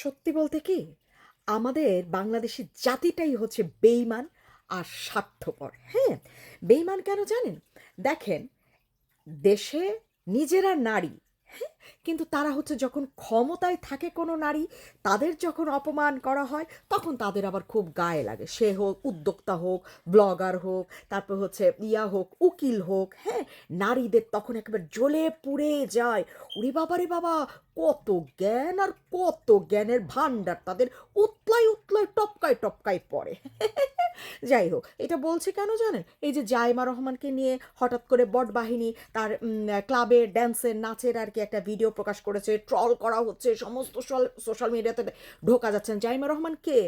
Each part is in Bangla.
সত্যি বলতে কি, আমাদের বাংলাদেশি জাতিটাই হচ্ছে বেইমান আর স্বার্থপর। হ্যাঁ বেইমান কেন জানেন? দেখেন, দেশে নিজেরা নারী কিন্তু তারা হচ্ছে যখন ক্ষমতায় থাকে কোনো নারী, তাদের যখন অপমান করা হয়, তখন তাদের আবার খুব গায়ে লাগে। সে হোক, উদ্যোক্তা হোক, ব্লগার হোক, তারপর হচ্ছে ইয়া হোক, উকিল হোক হ্যাঁ নারীদের তখন একেবারে জ্বলে পুড়ে যায়। উরে বাবা রে বাবা, কত জ্ঞান আর কত জ্ঞানের ভাণ্ডার, তাদের উতলাই উতলাই টপকায় টপকায় পড়ে। যাই হোক, এটা বলছে কেন জানেন? এই যে জায়মা রহমানকে নিয়ে হঠাৎ করে বট বাহিনী তার ক্লাবের ড্যান্সের, নাচের আর কি একটা ভিডিও প্রকাশ করেছে ট্রল করা হচ্ছে, সমস্ত সোশ্যাল মিডিয়াতে ঢোকা যাচ্ছেন। জাইমা রহমান কে?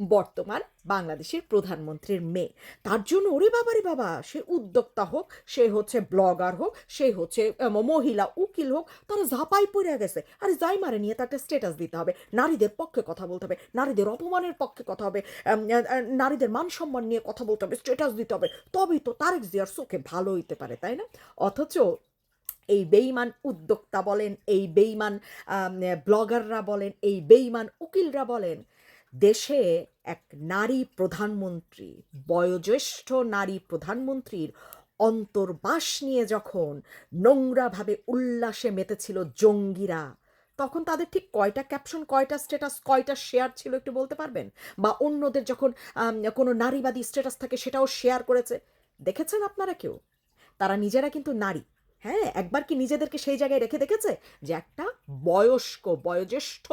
বর্তমান বাংলাদেশের প্রধানমন্ত্রীর মেয়ে। তার জন্য ওরে বাবা রে বাবা, সে উদ্যোক্তা হোক, সে হচ্ছে ব্লগার হোক, সে হচ্ছে মহিলা উকিল হোক, তারা ঝাপাই পড়ে গেছে। আরে যাই মারে, নিয়ে তার একটা স্ট্যাটাস দিতে হবে। নারীদের পক্ষে কথা বলতে হবে, নারীদের অপমানের পক্ষে কথা হবে নারীদের মান সম্মান নিয়ে কথা বলতে হবে স্ট্যাটাস দিতে হবে। তবেই তো তারেক জিয়ার চোখে ভালো হইতে পারে, তাই না? অথচ এই বেইমান উদ্যোক্তা বলেন, এই বেইমান ব্লগাররা বলেন, এই বেইমান উকিলরা বলেন দেশে এক নারী প্রধানমন্ত্রী, বয়োজ্যেষ্ঠ নারী প্রধানমন্ত্রীর অন্তর্বাস নিয়ে যখন নোংরাভাবে উল্লাসে মেতেছিল জঙ্গিরা, তখন তাদের ঠিক কয়টা ক্যাপশন কয়টা স্ট্যাটাস কয়টা শেয়ার ছিল একটু বলতে পারবেন? বা অন্যদের যখন কোনো নারীবাদী স্ট্যাটাস থাকে সেটাও শেয়ার করেছে। দেখেছেন আপনারা কেউ? তারা নিজেরা কিন্তু নারী। হ্যাঁ একবার কি নিজেদেরকে সেই জায়গায় রেখে দেখেছে? যে একটা বয়স্ক, বয়োজ্যেষ্ঠ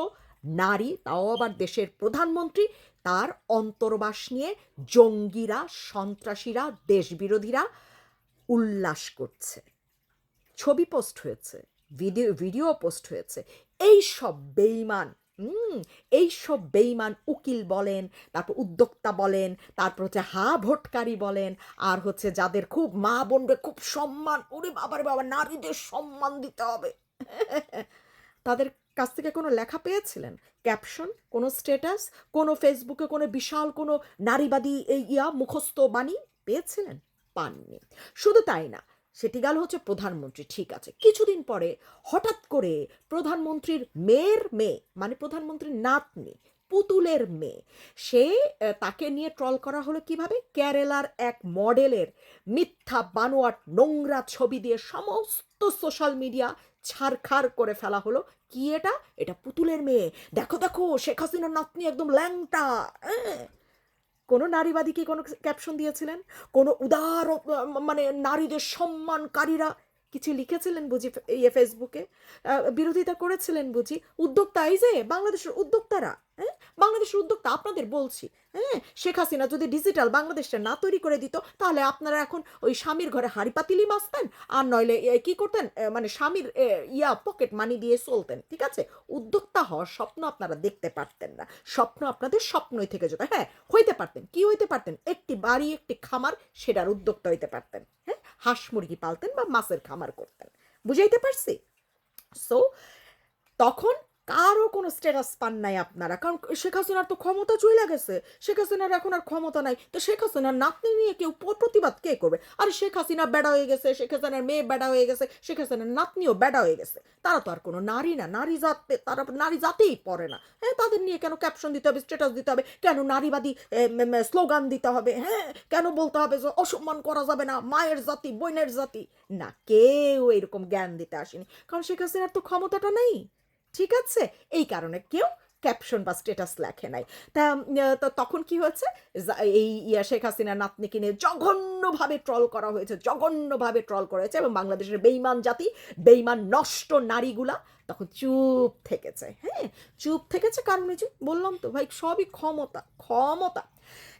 নারী, তাও আবার দেশের প্রধানমন্ত্রী, তার অন্তর্বাস নিয়ে জঙ্গিরা, সন্ত্রাসীরা, দেশবিরোধীরা উল্লাস করছে। ছবি পোস্ট হয়েছে, ভিডিও ভিডিও পোস্ট হয়েছে। এই সব বেইমান এই সব বেইমান উকিল বলেন, তারপর উদ্যোক্তা বলেন, তারপর হচ্ছে হা ভোটকারী বলেন, আর হচ্ছে যাদের খুব মা বোনদের খুব সম্মান, ওরে বাবারে বাবা, নারীদের সম্মান দিতে হবে। তাদের কাছ থেকে কোনো লেখা পেয়েছিলেন? ক্যাপশন, কোনো স্ট্যাটাস, কোনো ফেসবুকে কোনো বিশাল কোনো নারীবাদী এই ইয়া, মুখস্থ বাণী পেয়েছিলেন? পাননি। শুধু তাই না, সেটি গেল হচ্ছে প্রধানমন্ত্রী, ঠিক আছে। কিছুদিন পরে হঠাৎ করে প্রধানমন্ত্রীর মেয়ের মেয়ে মানে প্রধানমন্ত্রীর নাতনি, পুতুলের মেয়ে, সে তাকে নিয়ে ট্রল করা হলো কীভাবে? কেরালার এক মডেলের মিথ্যা বানোয়াট নোংরা ছবি দিয়ে সমস্ত সোশ্যাল মিডিয়া ছারখার করে ফেলা হলো। কি এটা? এটা পুতুলের মেয়ে। দেখো দেখো, শেখ হাসিনার নাতনি একদম ল্যাংটা। কোনো নারীবাদী কি কোনো ক্যাপশন দিয়েছিলেন? কোনো উদার মানে নারীদের সম্মানকারীরা কিছু লিখেছিলেন বুঝি ইয়ে ফেসবুকে বিরোধিতা করেছিলেন বুঝি? উদ্যোক্তা এই যে, বাংলাদেশের উদ্যোক্তারা হ্যাঁ? বাংলাদেশের উদ্যোক্তা আপনাদের বলছি হ্যাঁ? শেখ হাসিনা যদি ডিজিটাল বাংলাদেশটা না তৈরি করে দিত, তাহলে আপনারা এখন ওই স্বামীর ঘরে হাড়ি পাতিলি মাসতেন আর নইলে কি করতেন? মানে স্বামীর ইয়া পকেট মানি দিয়ে চলতেন, ঠিক আছে? উদ্যোক্তা হওয়ার স্বপ্ন আপনারা দেখতে পারতেন না। স্বপ্ন আপনাদের স্বপ্নই থেকে যেত হ্যাঁ? হইতে পারতেন। কি হইতে পারতেন? একটি বাড়ি, একটি খামার, সেটার উদ্যোক্তা হইতে পারতেন হ্যাঁ? হাঁস মুরগি পালতেন বা মাছের খামার করতেন। বুঝাইতে পারছি? সো তখন কারও কোনো স্ট্যাটাস পান নাই আপনারা। কারণ শেখ হাসিনার তো ক্ষমতা চলে গেছে। শেখ হাসিনার এখন আর ক্ষমতা নাই। তো শেখ হাসিনার নাতনি নিয়ে কেউ প্রতিবাদ কে করবে? আরে শেখ হাসিনা বেড়া হয়ে গেছে, শেখ হাসিনার মেয়ে বেড়া হয়ে গেছে, শেখ হাসিনার নাতনিও বেড়া হয়ে গেছে। তারা তো আর কোনো নারী না, নারী জাতে, তারা নারী জাতেই পড়ে না। হ্যাঁ তাদের নিয়ে কেন ক্যাপশন দিতে হবে স্ট্যাটাস দিতে হবে? কেন নারীবাদী স্লোগান দিতে হবে? হ্যাঁ কেন বলতে হবে যে অসম্মান করা যাবে না, মায়ের জাতি, বোনের জাতি? না, কেউ এরকম জ্ঞান দিতে আসেনি। কারণ শেখ হাসিনার তো ক্ষমতাটা নেই। ঠিক আছে? এই কারণে কেউ ক্যাপশন বা স্ট্যাটাস লেখে নাই। তা তখন কি হয়েছে? এই ইয়া শেখ হাসিনা নাতনিকে নিয়ে জঘন্যভাবে ট্রল করা হয়েছে, জঘন্যভাবে ট্রল করা হয়েছে এবং বাংলাদেশের বেইমান জাতি, বেইমান নষ্ট নারীগুলা তখন চুপ থেকেছে। হ্যাঁ চুপ থেকেছে কারণ এই যে? বললাম তো ভাই, সবই ক্ষমতা ক্ষমতা।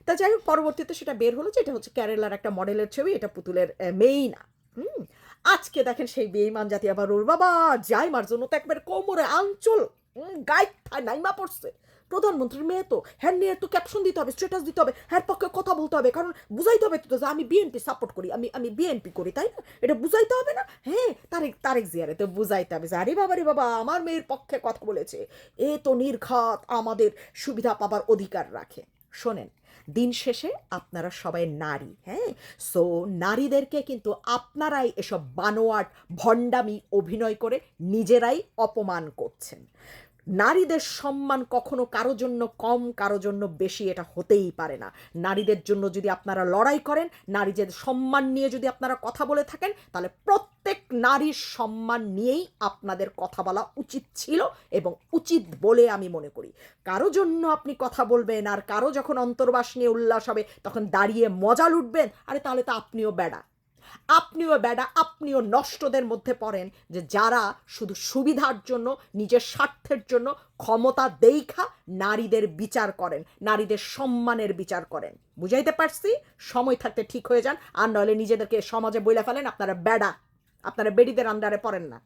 তা যাই হোক, পরবর্তীতে সেটা বের হলো যে এটা হচ্ছে কেরালার একটা মডেলের ছবি, এটা পুতুলের মেয়েই না হুম? আজকে দেখেন সেই বেইমান জাতি আবার ওর বাবা যাই মার জন্য তো একবার কোমরে আঞ্চল গাইথায় নাইমা পড়ছে। প্রধানমন্ত্রীর মেয়ে তো হ্যাঁ নিয়ে তো ক্যাপশন দিতে হবে স্ট্যাটাস দিতে হবে, হ্যার পক্ষে কথা বলতে হবে, কারণ বুঝাইতে হবে তো যে আমি বিএনপি সাপোর্ট করি, আমি আমি বিএনপি করি, তাই না? এটা বুঝাইতে হবে না? হ্যাঁ তারেক তারেক জিয়ারে তো বুঝাইতে হবে যে, আরে বাবা রে বাবা, আমার মেয়ের পক্ষে কথা বলেছে। এ তো নির্ঘাত আমাদের সুবিধা পাবার অধিকার রাখে। শোনেন দিন শেষে আপনারা সবাই নারী হ্যাঁ? সো নারীদেরকে কিন্তু আপনারাই এসব বানোয়াট, ভণ্ডামি, অভিনয় করে নিজেরাই অপমান করছেন। নারীদের সম্মান কখনো কারও জন্য কম কারও জন্য বেশি এটা হতেই পারে না। নারীদের জন্য যদি আপনারা লড়াই করেন, নারীদের সম্মান নিয়ে যদি আপনারা কথা বলে থাকেন, তাহলে প্রত্যেক নারীর সম্মান নিয়েই আপনাদের কথা বলা উচিত ছিল এবং উচিত বলে আমি মনে করি। কারও জন্য আপনি কথা বলবেন আর কারও যখন অন্তর্বাস নিয়ে উল্লাস হবে, তখন দাঁড়িয়ে মজা লুটবেন, আরে তাহলে তো আপনিও বেড়া। আপনিও বেডা আপনিও নষ্টদের মধ্যে পড়েন যে যারা শুধু সুবিধার জন্য, নিজের স্বার্থের জন্য ক্ষমতা দেইখা নারীদের বিচার করেন, নারীদের সম্মানের বিচার করেন। বুঝাইতে পারছি? সময় থাকতে ঠিক হয়ে যান, আর নইলে নিজেদেরকে সমাজে বইলে ফেলেন, আপনারা বেডা আপনারা বেডিদের আন্ডারে পড়েন না।